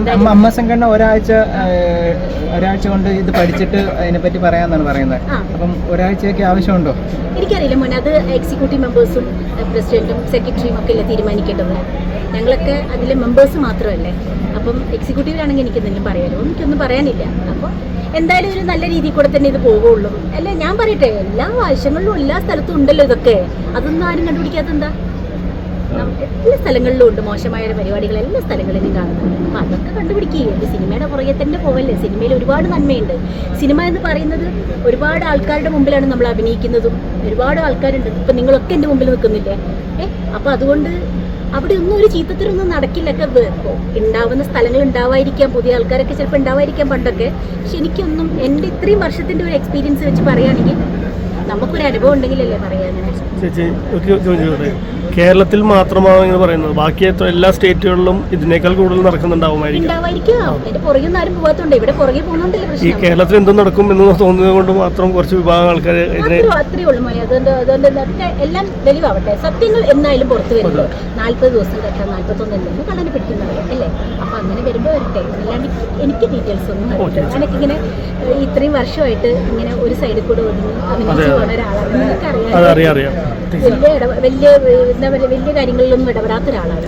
മാം അമ്മ സംഘടന ഒരാഴ്ച ഒരാഴ്ച കൊണ്ട് ഇത് പഠിച്ചിട്ട് അതിനെപ്പറ്റി പറയാമെന്നാണ് പറയുന്നത്. അപ്പം ഒരാഴ്ചയൊക്കെ ആവശ്യമുണ്ടോ? എനിക്കറിയില്ല മോനെ അത് എക്സിക്യൂട്ടീവ് മെമ്പേഴ്സും പ്രസിഡന്റും സെക്രട്ടറിയും ഒക്കെ അല്ലേ തീരുമാനിക്കേണ്ടത്? ഞങ്ങളൊക്കെ അതിലെ മെമ്പേഴ്സ് മാത്രമല്ലേ? അപ്പം എക്സിക്യൂട്ടീവിലാണെങ്കിൽ എനിക്ക് എന്തെങ്കിലും പറയാമല്ലോ എനിക്കൊന്നും പറയാനില്ല. അപ്പോൾ എന്തായാലും ഒരു നല്ല രീതിയിൽ കൂടെ തന്നെ ഇത് പോകുള്ളൂ. അല്ല ഞാൻ പറയട്ടെ എല്ലാ ആവശ്യങ്ങളിലും എല്ലാ സ്ഥലത്തും ഉണ്ടല്ലോ ഇതൊക്കെ. അതൊന്നും ആരും കണ്ടുപിടിക്കാത്തെന്താ നം- എല്ലാ സ്ഥലങ്ങളിലും ഉണ്ട്. മോശമായ ഒരു പരിപാടികൾ എല്ലാ സ്ഥലങ്ങളിലും കാണുന്നുണ്ട്. അപ്പം അതൊക്കെ കണ്ടുപിടിക്കുക സിനിമയുടെ പുറകെ തന്നെ പോവല്ലേ? സിനിമയിൽ ഒരുപാട് നന്മയുണ്ട്. സിനിമ എന്ന് പറയുന്നത് ഒരുപാട് ആൾക്കാരുടെ മുമ്പിലാണ് നമ്മൾ അഭിനയിക്കുന്നതും ഒരുപാട് ആൾക്കാരുണ്ട്. ഇപ്പം നിങ്ങളൊക്കെ എന്റെ മുമ്പിൽ നിൽക്കുന്നില്ലേ? ഏ അപ്പം അതുകൊണ്ട് അവിടെ ഒന്നും ഒരു ചീത്തത്തിലൊന്നും നടക്കില്ല. ഉണ്ടാവുന്ന സ്ഥലങ്ങൾ ഉണ്ടാവാതിരിക്കാം പുതിയ ആൾക്കാരൊക്കെ ചിലപ്പോൾ ഉണ്ടാവാതിരിക്കാം പണ്ടൊക്കെ. പക്ഷെ എനിക്കൊന്നും എന്റെ ഇത്രയും വർഷത്തിന്റെ ഒരു എക്സ്പീരിയൻസ് വെച്ച് പറയുകയാണെങ്കിൽ നമുക്കൊരു അനുഭവം ഉണ്ടെങ്കിലല്ലേ പറയാൻ ചേച്ചി കേരളത്തിൽ മാത്രമാണ് ഇങ്ങനെ പറയുന്നത്. ബാക്കി എല്ലാ സ്റ്റേറ്റുകളിലും ഇതിനേക്കാൾ കൂടുതൽ നടക്കുന്നുണ്ടാവുമായിരിക്കും. ഈ കേരളത്തിൽ എന്തും നടക്കും എന്ന് തോന്നുന്നത് കൊണ്ട് മാത്രം കുറച്ച് വിഭാഗം ആൾക്കാർ ഇതിനെ എല്ലാം വെളിവാവട്ടെ സത്യങ്ങൾ എന്നായാലും പുറത്തു വരുന്നത് നാല്പത് ദിവസം കെട്ടാൻ നാല്പത്തൊന്ന് എന്തെങ്കിലും കള്ളനെ പിടിക്കുന്നത് അല്ലേ? അപ്പൊ അങ്ങനെ വരുമ്പോൾ വരട്ടെ. അല്ലാണ്ട് എനിക്ക് ഡീറ്റെയിൽസ് ഒന്നും അറിയില്ല. ഞാനൊക്കെ ഇങ്ങനെ ഇത്രയും വർഷമായിട്ട് ഇങ്ങനെ ഒരു സൈഡിൽ കൂടെ ഒതുങ്ങി അഭിനയിച്ച്. പോകുന്ന ഒരാളാണ്. എനിക്കറിയാം വലിയ വലിയ എന്താ പറയുക വലിയ കാര്യങ്ങളിലൊന്നും ഇടപെടാത്ത ഒരാളാണ്.